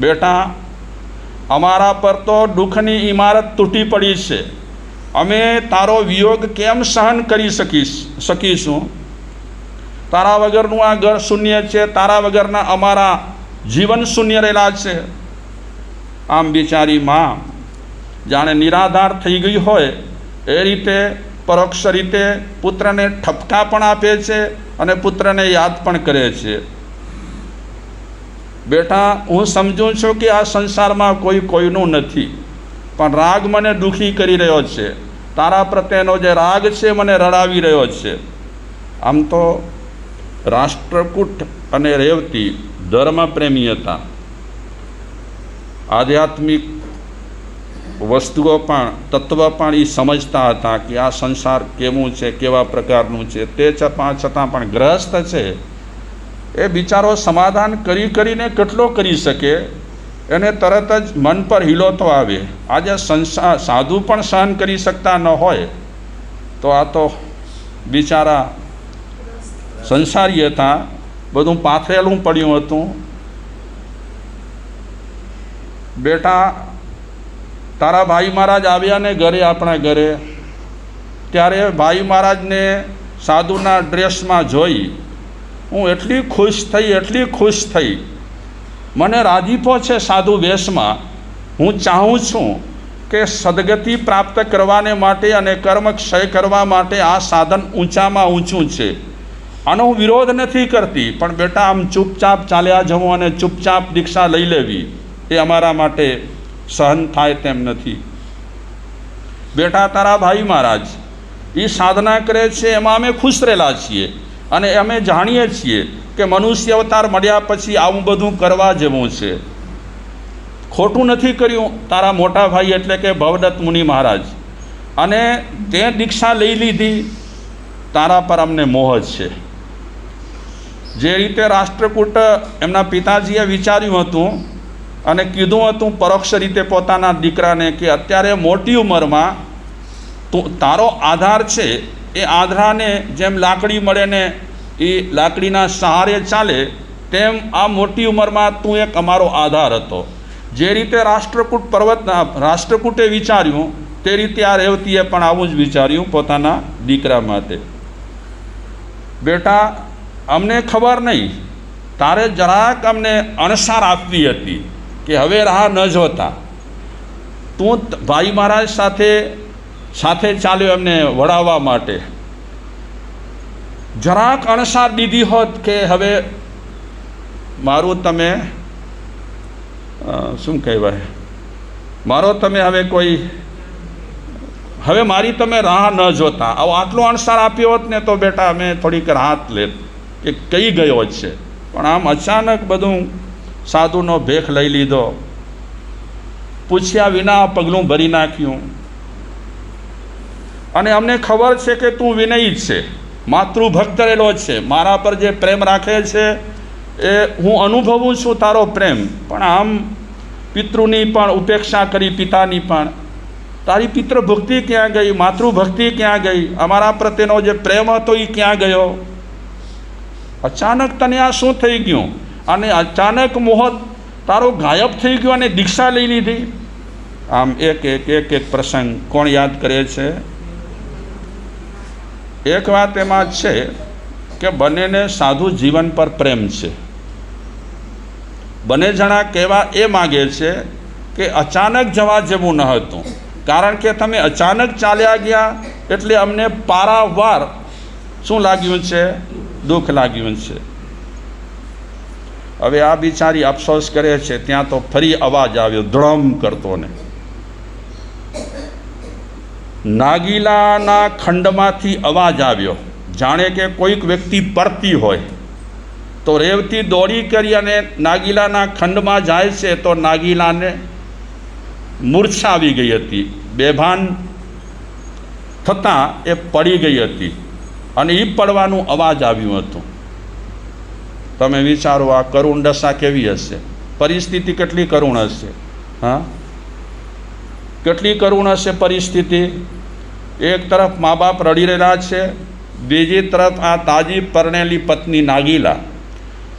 બેટા, અમારા પર તો દુઃખની ઇમારત તૂટી પડી છે. અમે તારો વિયોગ કેમ સહન કરી શકીશ, શકીશું? તારા વગરનું આ ઘર શૂન્ય છે, તારા વગરના અમારા જીવન શૂન્ય રહેલા છે. આમ બિચારી માં, જાણે નિરાધાર થઈ ગઈ હોય, એ રીતે પરોક્ષ રીતે પુત્રને ઠપકા પણ આપે છે અને પુત્રને યાદ પણ કરે છે. બેટા, હું સમજું છું કે આ સંસારમાં કોઈ કોઈનું નથી, પણ રાગ મને દુઃખી કરી રહ્યો છે. તારા પ્રત્યેનો જે રાગ છે મને રડાવી રહ્યો છે. આમ તો રાષ્ટ્રકૂટ અને રેવતી ધર્મપ્રેમી હતા. આધ્યાત્મિક વસ્તુઓ પણ, તત્વ પણ એ સમજતા હતા કે આ સંસાર કેવું છે, કેવા પ્રકારનું છે, તે છતાં છતાં પણ ગ્રહસ્થ છે. એ બિચારો સમાધાન કરી કરીને કેટલો કરી શકે, એને તરત જ મન પર હિલો તો આવે. આજે સંસાર સાધુ પણ સહન કરી શકતા ન હોય, તો આ તો બિચારા સંસારી હતા બધું પાથરેલું પડ્યું હતું. બેટા, તારા ભાઈ મહારાજ આવ્યા ને ઘરે, આપણા ઘરે. ત્યારે ભાઈ મહારાજને સાધુના ડ્રેસમાં જોઈ હું એટલી ખુશ થઈ, એટલી ખુશ થઈ. મને રાજીપો છે સાધુ વેશમાં. હું ચાહું છું કે સદગતિ પ્રાપ્ત કરવાને માટે અને કર્મ ક્ષય કરવા માટે આ સાધન ઊંચામાં ઊંચું છે. આનો હું વિરોધ નથી કરતી, પણ બેટા, આમ ચૂપચાપ ચાલ્યા જવું અને ચૂપચાપ દીક્ષા લઈ લેવી, એ અમારા માટે સહન થાય તેમ નથી. બેટા, તારા ભાઈ મહારાજ એ સાધના કરે છે, એમાં અમે ખુશ રહેલા છીએ. અને અમે જાણીએ છીએ કે મનુષ્ય અવતાર મળ્યા પછી આવું બધું કરવા જેવું છે. ખોટું નથી કર્યું તારા મોટા ભાઈ એટલે કે ભવદત્ત મુનિ મહારાજ. અને તે દીક્ષા લઈ લીધી, તારા પર અમને મોહ છે. જે રીતે રાષ્ટ્રકૂટ એમના પિતાજીએ વિચાર્યું હતું અને કીધું હતું પરોક્ષ રીતે પોતાના દીકરાને કે અત્યારે મોટી ઉંમરમાં તું, તારો આધાર છે એ આંધળાને જેમ લાકડી મળે ને એ લાકડીના સહારે ચાલે, તેમ આ મોટી ઉંમરમાં તું એક અમારો આધાર હતો. જે રીતે રાષ્ટ્રકૂટ પર્વતના રાષ્ટ્રકૂટે વિચાર્યું, તે રીતે આ રેવતીએ પણ આવું જ વિચાર્યું પોતાના દીકરા માટે. બેટા, અમને ખબર નહીં. તારે જરાક અમને અણસાર આપવી હતી કે હવે રાહ ન જોતા. તું ભાઈ મહારાજ સાથે સાથે ચાલ્યો એમને વળાવવા માટે. જરાક અણસાર દીધી હોત કે હવે મારું તમે શું કહેવાય? મારો તમે હવે કોઈ, હવે મારી તમે રાહ ન જોતા. આવો આટલો અણસાર આપ્યો હોત ને તો બેટા અમે થોડીક રાહત લેત, કે કઈ ગયો છે. પણ આમ અચાનક બધું સાધુનો ભેખ લઈ લીધો. પૂછ્યા વિના પગલું ભરી નાખ્યું. અને અમને ખબર છે કે તું વિનયી છે. માતૃભક્ત રહેલો છે. મારા પર જે પ્રેમ રાખે છે, એ હું અનુભવું છું તારો પ્રેમ. પણ આમ પિતૃની પણ ઉપેક્ષા કરી, પિતાની પણ. તારી પિતૃભક્તિ ક્યાં ગઈ? માતૃભક્તિ ક્યાં ગઈ? અમારા પ્રત્યેનો જે પ્રેમ હતો એ ક્યાં ગયો? અચાનક તને આ શું થઈ ગયું? અને અચાનક મોહ તારો ગાયબ થઈ ગયો અને દીક્ષા લઈ લીધી? આમ એક એક એક એક પ્રસંગ કોણ યાદ કરે છે? એક વાત એમાં છે કે બંનેને સાધુ જીવન પર પ્રેમ છે. બંને જણા કહેવા એ માગે છે કે અચાનક જવા જેવું ન હતું. કારણ કે તમે અચાનક ચાલ્યા ગયા એટલે અમને પારાવાર શું લાગ્યું છે? દુઃખ લાગ્યું છે. હવે આ બિચારી અફસોસ કરે છે, ત્યાં તો ફરી અવાજ આવ્યો ધ્રમ કરતો ને. નાગીલાના ખંડમાંથી અવાજ આવ્યો. જાણે કે કોઈક વ્યક્તિ પરતી હોય. તો રેવતી દોડી કરી અને નાગીલાના ખંડમાં જાય છે તો નાગીલાને મૂર્છા આવી ગઈ હતી. બેભાન થતાં એ પડી ગઈ હતી અને એ પડવાનું અવાજ આવ્યું હતું. તમે વિચારો આ કરુણ દશા કેવી હશે? પરિસ્થિતિ કેટલી કરુણ હશે? હા? કેટલી કરુણ હશે પરિસ્થિતિ. એક તરફ મા બાપ રડી રહેલા છે, બીજી તરફ આ તાજી પરણેલી પત્ની નાગીલા.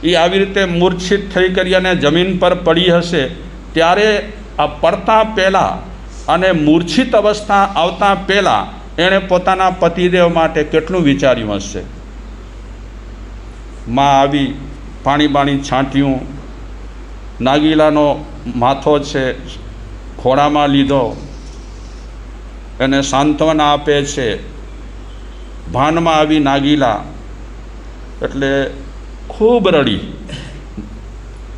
એ આવી રીતે મૂર્છિત થઈ કરી અને જમીન પર પડી હશે, ત્યારે આ પડતા પહેલાં અને મૂર્છિત અવસ્થા આવતા પહેલાં એણે પોતાના પતિદેવ માટે કેટલું વિચાર્યું હશે. માં આવી પાણી બાણી છાંટ્યું. નાગીલાનો માથો છે ખોળામાં લીધો. એને સાંત્વના આપે છે. ભાનમાં આવી નાગીલા. એટલે ખૂબ રડી.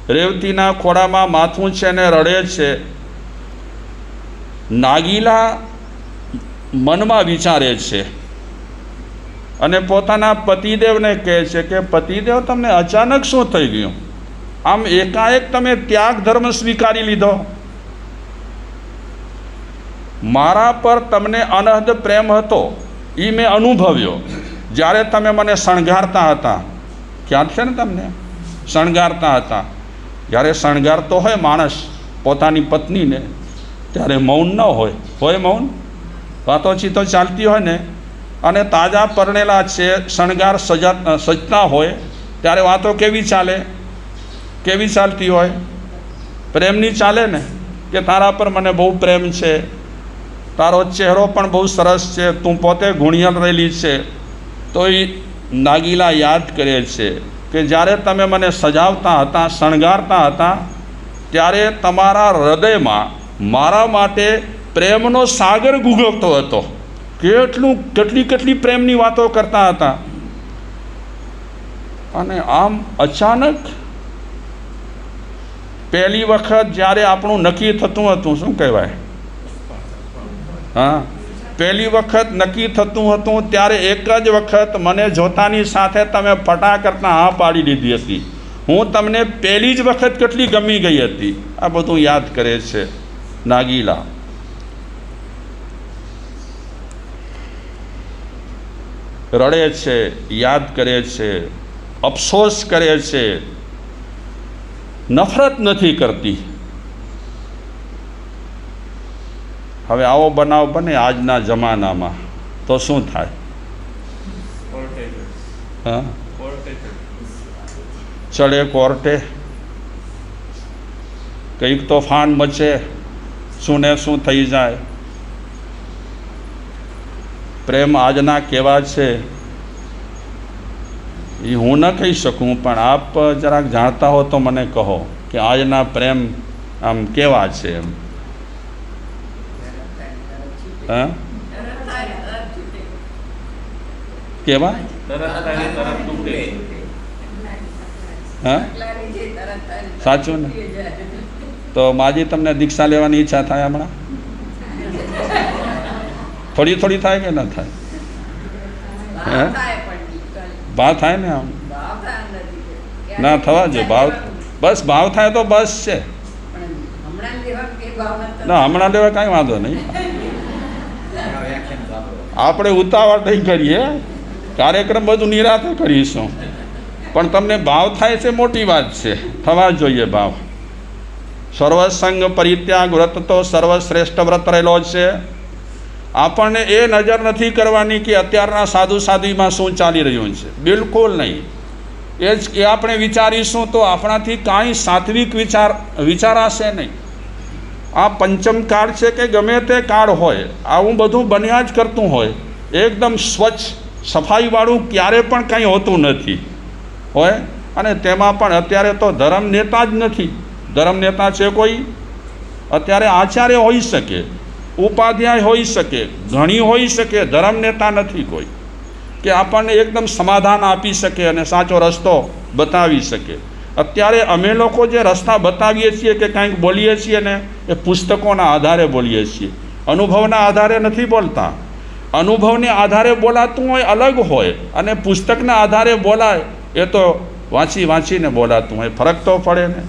રેવતીના ખોળામાં માથું છે ને રડે છે. નાગીલા મનમાં વિચારે છે. અને પોતાના પતિદેવને કહે છે કે, પતિદેવ, તમને અચાનક શું થઈ ગયું? આમ એકાએક તમે ત્યાગ ધર્મ સ્વીકારી લીધો. મારા પર તમને અનહદ પ્રેમ હતો એ મેં અનુભવ્યો. જ્યારે તમે મને શણગારતા હતા, ખ્યાલ છે ને તમને? શણગારતા હતા. જ્યારે શણગારતો હોય માણસ પોતાની પત્નીને, ત્યારે મૌન ન હોય. હોય મૌન? વાતોચીતો ચાલતી હોય ને? અને તાજા પરણેલા છે, શણગાર સજા સજતા હોય, ત્યારે વાતો કેવી ચાલે? કેવી ચાલતી હોય? પ્રેમની ચાલે ને? કે તારા પર મને બહુ પ્રેમ છે? તારો ચહેરો પણ બહુ સરસ છે, તું પોતે ગુણિયલ રહેલી છે. તો એ નાગીલા યાદ કરે છે કે જ્યારે તમે મને સજાવતા હતા, શણગારતા હતા, ત્યારે તમારા હૃદયમાં મારા માટે પ્રેમનો સાગર ગુગવતો હતો. કેટલું, કેટલી કેટલી પ્રેમની વાતો કરતા હતા. અને આમ અચાનક પહેલી વખત જ્યારે આપણું નક્કી થતું હતું, શું કહેવાય? હા. પહેલી વખત નક્કી થતું હતું, ત્યારે એક જ વખત મને જોતાની સાથે તમે ફટા કરતાં હા પાડી દીધી હતી. હું તમને પહેલી જ વખત કેટલી ગમી ગઈ હતી? આ બધું યાદ કરે છે નાગીલા. રડે છે, યાદ કરે છે, અફસોસ કરે છે. નફરત નથી કરતી. હવે આવો બનાવ બને આજના જમાનામાં. તો શું થાય? હા? ચડે કોર્ટે. કંઈક તોફાન મચે, શું ને શું થઈ જાય. પ્રેમ આજના કેવા છે? એ હું ન કહી શકું, પણ આપ જરાક જાણતા હો તો મને કહો કે આજના પ્રેમ આમ કેવા છે એમ. હા? કેવા? હા? સાચું ને? તો માજી તમને દીક્ષા લેવાની ઈચ્છા થાય હમણાં? થોડી થોડી થાય કે ના થાય? હે? ભાવ થાય ને આમ? ના થવા જોઈએ ભાવ બસ ભાવ થાય તો બસ છે. ના હમણાં લેવા કાંઈ વાંધો નહીં. આપણે ઉતાવળ નહીં કરીએ. કાર્યક્રમ બધું નિરાતે કરીશું. પણ તમને ભાવ થાય છે મોટી વાત છે. થવા જોઈએ ભાવ. સર્વસંગ પરિત્યાગ વ્રત તો સર્વશ્રેષ્ઠ વ્રત રહેલો છે. આપણને એ નજર નથી કરવાની કે અત્યારના સાધુ સાધુમાં શું ચાલી રહ્યું છે. બિલકુલ નહીં. એ જ એ આપણે વિચારીશું તો આપણાથી કાંઈ સાત્વિક વિચાર, વિચારાશે નહીં. આ પંચમ કાળ છે કે ગમે તે કાળ હોય, આવું બધું બન્યા જ કરતું હોય. એકદમ સ્વચ્છ, સફાઈવાળું ક્યારે પણ કંઈ હોતું નથી. હોય? અને તેમાં પણ અત્યારે તો ધર્મ નેતા જ નથી. ધર્મ નેતા છે કોઈ? અત્યારે આચાર્ય હોઈ શકે, ઉપાધ્યાય હોઈ શકે ઘણી હોઈ શકે, ધર્મ નેતા નથી કોઈ. કે આપણને એકદમ સમાધાન આપી શકે અને સાચો રસ્તો બતાવી શકે. અત્યારે અમે લોકો જે રસ્તા બતાવીએ છીએ કે કાંઈક બોલીએ છીએ ને, એ પુસ્તકોના આધારે બોલીએ છીએ. અનુભવના આધારે નથી બોલતા. અનુભવને આધારે બોલાતું હોય અલગ હોય અને પુસ્તકના આધારે બોલાય, એ તો વાંચી વાંચીને બોલાતું હોય. ફરક તો પડે ને.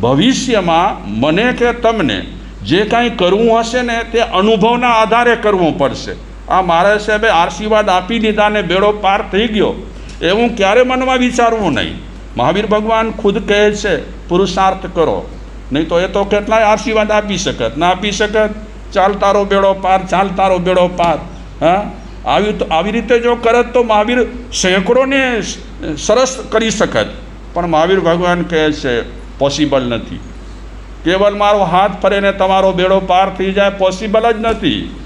ભવિષ્યમાં મને કે તમને, જે કાંઈ કરવું હશે ને, તે અનુભવના આધારે કરવું પડશે. આ મારા સાહેબે આશીર્વાદ આપી દીધા ને બેડો પાર થઈ ગયો. એવું ક્યારે મનમાં વિચારવું નહીં. મહાવીર ભગવાન ખુદ કહે છે, પુરુષાર્થ કરો. નહીં તો એ તો કેટલાય આશીર્વાદ આપી શકત. ના આપી શકત, ચાલ તારો બેડો પાર, ચાલ તારો બેડો પાર. હા? આવી તો આવી રીતે જો કરત તો મહાવીર સેંકડોને સરસ કરી શકત. પણ મહાવીર ભગવાન કહે છે, પોસિબલ નથી. કેવલ મારો હાથ ફરેને તમારો બેડો પાર થઈ જાય, પોસિબલ જ નથી.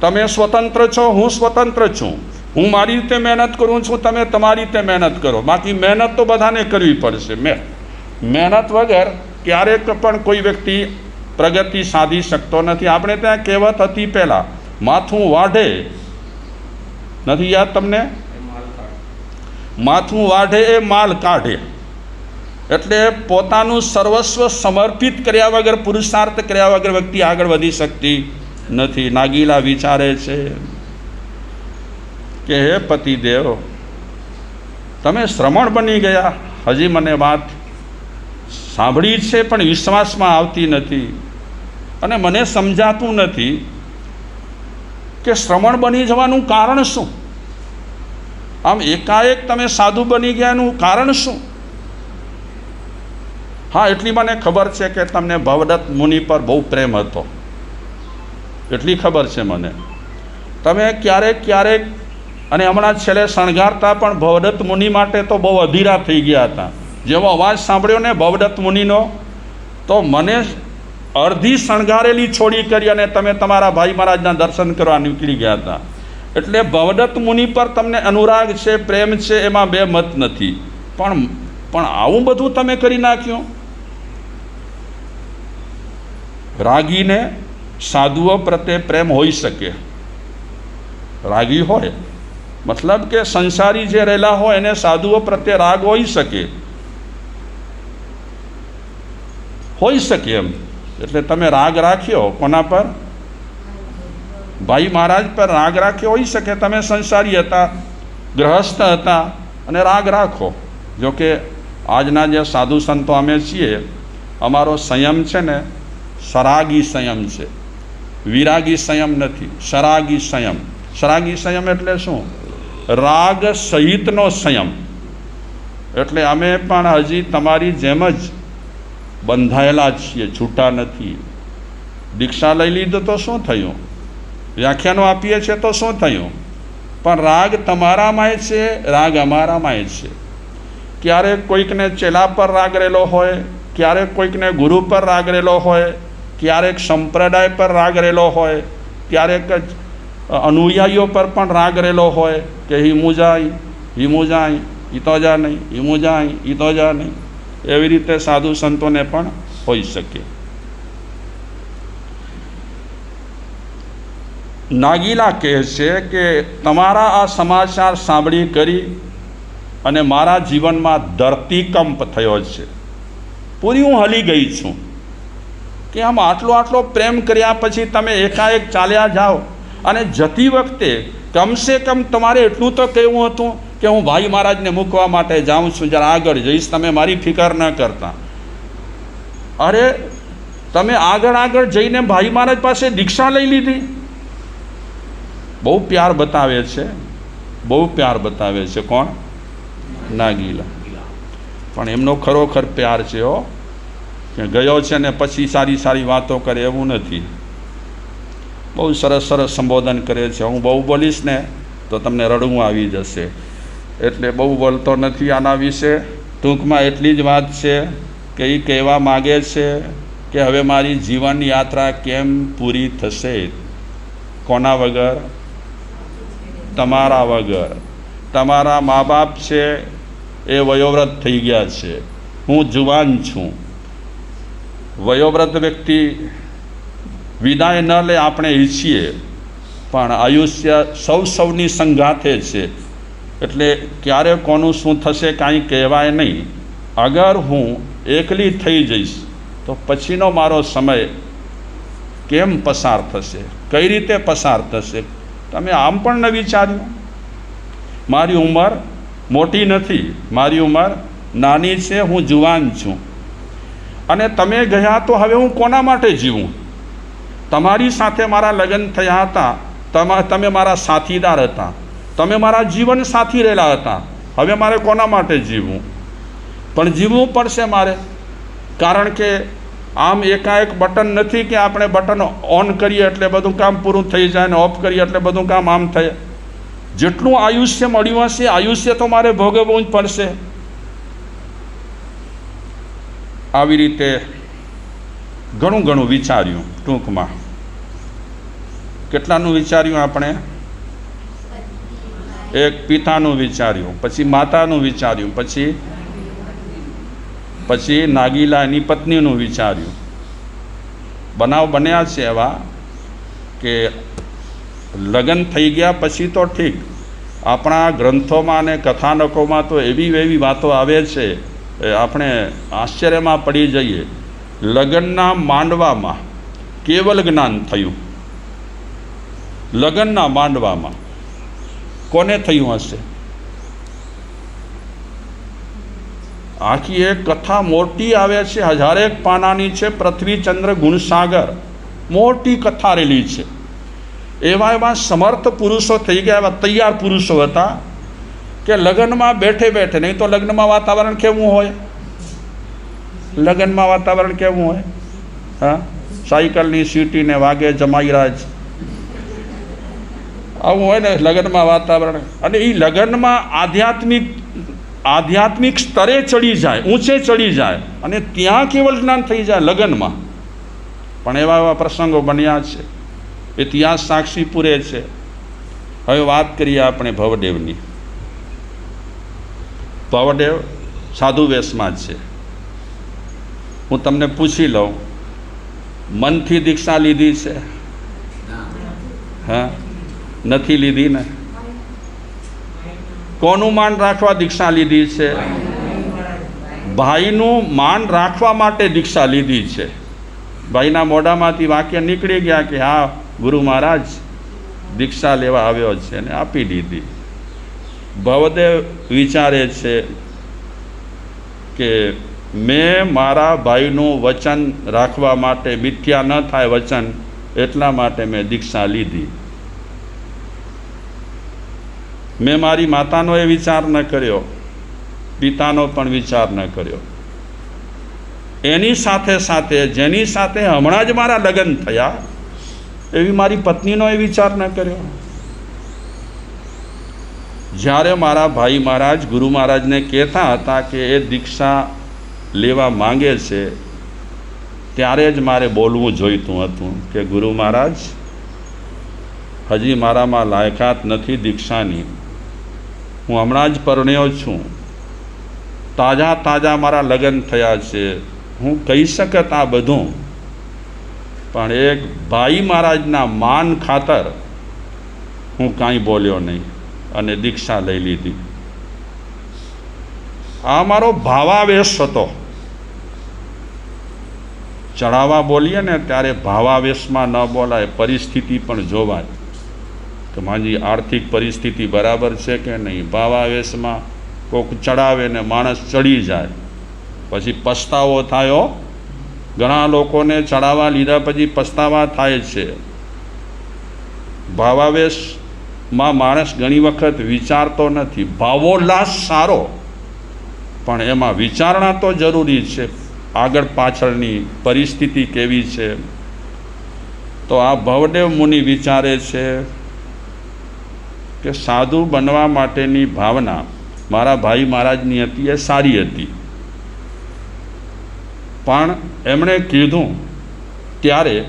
તમે સ્વતંત્ર છો, હું સ્વતંત્ર છું. હું મારી રીતે મહેનત કરું છું, તમે તમારી રીતે મહેનત કરો. બાકી મહેનત તો બધાને કરવી પડશે. મેં મહેનત વગર ક્યારેક પણ કોઈ વ્યક્તિ પ્રગતિ સાધી શકતો નથી. આપણે ત્યાં કહેવત હતી પહેલાં, માથું વાઢે. નથી યાદ તમને? માથું વાઢે એ માલ કાઢે. એટલે પોતાનું સર્વસ્વ સમર્પિત કર્યા વગર, પુરુષાર્થ કર્યા વગર વ્યક્તિ આગળ વધી શકતી નથી. નાગીલા વિચારે છે. કે હે પતિદેવ, તમે શ્રમણ બની ગયા. હજી મને વાત સાંભળી છે, પણ વિશ્વાસમાં આવતી નથી અને મને સમજાતું નથી કે શ્રમણ બની જવાનું કારણ શું? આમ એકાએક તમે સાધુ બની ગયાનું કારણ શું? હા, એટલી મને ખબર છે કે તમને ભવદત્ત મુનિ પર બહુ પ્રેમ હતો. એટલી ખબર છે મને. તમે ક્યારેક ક્યારેક અને હમણાં છેલ્લે શણગારતા પણ ભવદત્ત મુનિ માટે તો બહુ અધીરા થઈ ગયા હતા. જેવો અવાજ સાંભળ્યો ને ભવદત્ત મુનિનો, તો મને અડધી શણગારેલી છોડી કરી અને તમે તમારા ભાઈ મહારાજના દર્શન કરવા નીકળી ગયા હતા. એટલે ભવદત્ત મુનિ પર તમને અનુરાગ છે, પ્રેમ છે, એમાં બે મત નથી. પણ પણ આવું બધું તમે કરી નાખ્યું? રાગીને સાધુઓ પ્રત્યે પ્રેમ હોઈ શકે. રાગી હોય મતલબ કે સંસારી જે રહેલા હોય એને સાધુઓ પ્રત્યે રાગ હોઈ શકે. હોઈ શકે એમ. એટલે તમે રાગ રાખ્યો કોના પર? ભાઈ મહારાજ પર રાગ રાખ્યો હોઈ શકે. તમે સંસારી હતા, ગ્રહસ્થ હતા અને રાગ રાખો. જોકે આજના જે સાધુ સંતો અમે છીએ, અમારો સંયમ છે ને સરાગી સંયમ છે. વિરાગી સંયમ નથી, સરાગી સંયમ. સરાગી સંયમ એટલે શું? રાગ સહિતનો સંયમ. એટલે અમે પણ હજી તમારી જેમ જ બંધાયેલા છીએ, છૂટા નથી. દીક્ષા લઈ લીધો તો શું થયું? વ્યાખ્યાનો આપીએ છીએ તો શું થયું? પણ રાગ તમારામાંય છે, રાગ અમારામાંય છે. ક્યારેક કોઈકને ચેલા પર રાગ રહેલો હોય ક્યારેક કોઈકને ગુરુ પર રાગ રહેલો હોય, ક્યારેક સંપ્રદાય પર રાગ રહેલો હોય, ક્યારેક અનુયાયીઓ પર પણ રાગ રહેલો હોય કે હિમું જાય હિમું જાય એ તો જા નહીં હિમું જાય એ તો જા નહીં. એવી રીતે સાધુ સંતોને પણ હોઈ શકે. નાગીલા કહે છે કે તમારા આ સમાચાર સાંભળી કરી અને મારા જીવનમાં ધરતીકંપ થયો છે. પૂરી હું હલી ગઈ છું. કે આમ આટલો આટલો પ્રેમ કર્યા પછી તમે એકાએક ચાલ્યા જાઓ. અને જતી વખતે કમસે કમ તમારે એટલું તો કહેવું હતું કે હું ભાઈ મહારાજને મૂકવા માટે જાઉં છું, જરા આગળ જઈશ, તમે મારી ફિકર ન કરતા. અરે, તમે આગળ આગળ જઈને ભાઈ મહારાજ પાસે દીક્ષા લઈ લીધી. બહુ પ્યાર બતાવે છે. બહુ પ્યાર બતાવે છે. કોણ? નાગીલા પણ એમનો ખરોખર પ્યાર છે હો. કે ગયો છે ને પછી સારી સારી વાતો કરે એવું નથી. બહુ સરસ સરસ સંબોધન કરે છે. હું બહુ બોલીશ ને તો તમને રડવું આવી જશે. એટલે બહુ બોલતો નથી આના વિશે. ટૂંકમાં એટલી જ વાત છે કે એ કહેવા માગે છે કે હવે મારી જીવન યાત્રા કેમ પૂરી થશે? કોના વગર? તમારા વગર. તમારા મા બાપ છે એ વયોવ્રત થઈ ગયા છે. હું જુવાન છું. વયોવ્રત વ્યક્તિ વિદાય ન લે આપણે ઈચ્છીએ, પણ આયુષ્ય સૌ સૌની સંગાથે છે. એટલે ક્યારે કોનું શું થશે કાંઈ કહેવાય નહીં. અગર હું એકલી થઈ જઈશ, તો પછીનો મારો સમય કેમ પસાર થશે? કઈ રીતે પસાર થશે? તમે આમ પણ ન વિચાર્યું? મારી ઉંમર મોટી નથી. મારી ઉંમર નાની છે, હું જુવાન છું. અને તમે ગયા તો હવે હું કોના માટે જીવું? તમારી સાથે મારા લગ્ન થયા હતા, તમા, તમે મારા સાથીદાર હતા, તમે મારા જીવન સાથી રહેલા હતા. હવે મારે કોના માટે જીવવું? પણ જીવવું પડશે મારે. કારણ કે આમ એકાએક બટન નથી કે આપણે બટન ઓન કરીએ એટલે બધું કામ પૂરું થઈ જાય ને ઓફ કરીએ એટલે બધું કામ આમ થાય. જેટલું આયુષ્ય મળ્યું હશે, આયુષ્ય તો મારે ભોગવવું જ પડશે. આવી રીતે ઘણું ઘણું વિચાર્યું ટૂંકમાં. કેટલાનું વિચાર્યું આપણે? એક પિતાનું વિચાર્યું, પછી માતાનું વિચાર્યું, પછી? પછી નાગીલા એની પત્નીનું વિચાર્યું. બનાવ બન્યા છે એવા કે લગ્ન થઈ ગયા પછી તો ઠીક. આપણા ગ્રંથોમાં અને કથાનકોમાં તો એવી એવી વાતો આવે છે. આપણે આશ્ચર્યમાં પડી જઈએ. લગ્નના માંડવામાં કેવલ જ્ઞાન થયું? લગ્નના માંડવામાં કોને થયું હશે? આખી એક કથા મોટી આવે છે હજારેક પાનાની છે પૃથ્વી ચંદ્ર ગુણસાગર. મોટી કથા રેલી છે. એવા એવા સમર્થ પુરુષો થઈ ગયા, એવા તૈયાર પુરુષો હતા કે લગ્નમાં બેઠે બેઠે, નહીં તો લગ્નમાં વાતાવરણ કેવું હોય? લગ્નમાં વાતાવરણ કેવું હોય? હા? સાયકલની સીટીને વાગે જમાઈરાજ આવું હોય ને લગ્નમાં વાતાવરણ. અને એ લગ્નમાં આધ્યાત્મિક આધ્યાત્મિક સ્તરે ચડી જાય, ઊંચે ચડી જાય. અને ત્યાં કેવલ જ્ઞાન થઈ જાય લગ્નમાં. પણ એવા એવા પ્રસંગો બન્યા છે. ઇતિહાસ સાક્ષી પૂરે છે. હવે વાત કરીએ આપણે ભવદેવની. ભવદેવ સાધુ વેશમાં જ છે. હું તમને પૂછી લઉં, મનથી દીક્ષા લીધી છે? હા. નથી લીધી ને? કોનું માન રાખવા દીક્ષા લીધી છે? ભાઈનું માન રાખવા માટે દીક્ષા લીધી છે. ભાઈના મોઢામાંથી વાક્ય નીકળી ગયા કે, હા, ગુરુ મહારાજ, દીક્ષા લેવા આવ્યો છે અને આપી દીધી. ભવદેવ વિચારે છે કે મેં મારા ભાઈનું વચન રાખવા માટે મિથ્યા ન થાય વચન, એટલા માટે મેં દીક્ષા લીધી. મેં મારી માતાનો એ વિચાર ન કર્યો, પિતાનો પણ વિચાર ન કર્યો. એની સાથે સાથે, જેની સાથે હમણાં જ મારા લગ્ન થયા, એવી મારી પત્નીનો એ વિચાર ન કર્યો. જ્યારે મારા ભાઈ મહારાજ ગુરુ મહારાજને કહેતા હતા કે એ દીક્ષા લેવા માંગે છે, ત્યારે જ મારે બોલવું જોઈતું હતું કે, ગુરુ મહારાજ, હજી મારામાં લાયકાત નથી દીક્ષાની. હું હમણાં જ પરણ્યો છું. તાજા તાજા મારા લગ્ન થયા છે. હું કહી શકત આ બધું. પણ એક ભાઈ મહારાજના માન ખાતર હું કાંઈ બોલ્યો નહીં અને દીક્ષા લઈ લીધી. આ મારો ભાવાવેશ હતો. ચડાવવા બોલીએ ને ત્યારે ભાવાવેશમાં ન બોલાય, પરિસ્થિતિ પણ જોવાય. કે મારી આર્થિક પરિસ્થિતિ બરાબર છે કે નહીં? ભાવાવેશમાં કોક ચડાવે ને માણસ ચડી જાય. પછી પસ્તાવો થયો ઘણા લોકોને ચડાવવા લીધા પછી પસ્તાવા થાય છે. ભાવાવેશમાં માણસ ઘણી વખત વિચારતો નથી. ભાવોલ્લાસ સારો. પણ એમાં વિચારણા તો જરૂરી છે. આગળ પાછળની પરિસ્થિતિ કેવી છે? તો આ ભવદેવ મુનિ વિચારે છે કે સાધુ બનવા માટેની ભાવના મારા ભાઈ મહારાજની હતી, એ સારી હતી. પણ એમણે કીધું, ત્યારે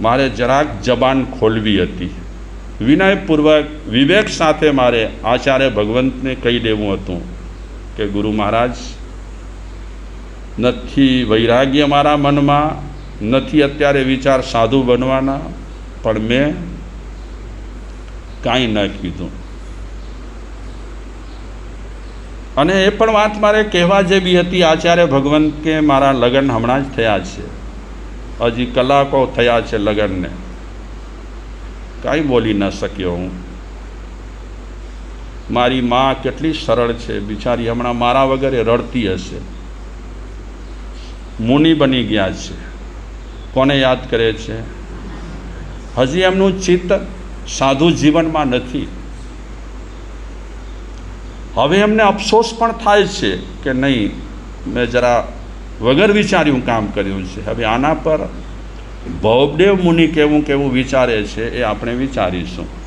મારે જરાક જબાન ખોલવી હતી. વિનયપૂર્વક વિવેક સાથે મારે આચાર્ય ભગવંતને કહી દેવું હતું કે, ગુરુ મહારાજ નથી વૈરાગ્ય મારા મનમાં, નથી અત્યારે વિચાર સાધુ બનવાના, પણ મેં કાંઈ ન કીધું. અને એ પણ વાત મારે કહેવા જેવી હતી, આચાર્ય ભગવંત કે મારા લગ્ન હમણાં જ થયા છે. હજી કલાકો થયા છે લગ્નને. કાંઈ બોલી ન શક્યો હું. મારી મા કેટલી સરળ છે, બિચારી હમણાં મારા વગરે રડતી હશે. મુનિ બની ગયા છે. કોને યાદ કરે છે? હજી એમનું ચિત્ત સાધુ જીવનમાં નથી. હવે એમને અફસોસ પણ થાય છે કે નહીં, મેં જરા વગર વિચાર્યું કામ કર્યું છે. હવે આના પર ભવદેવ મુનિ કેવું કેવું વિચારે છે એ આપણે વિચારીશું.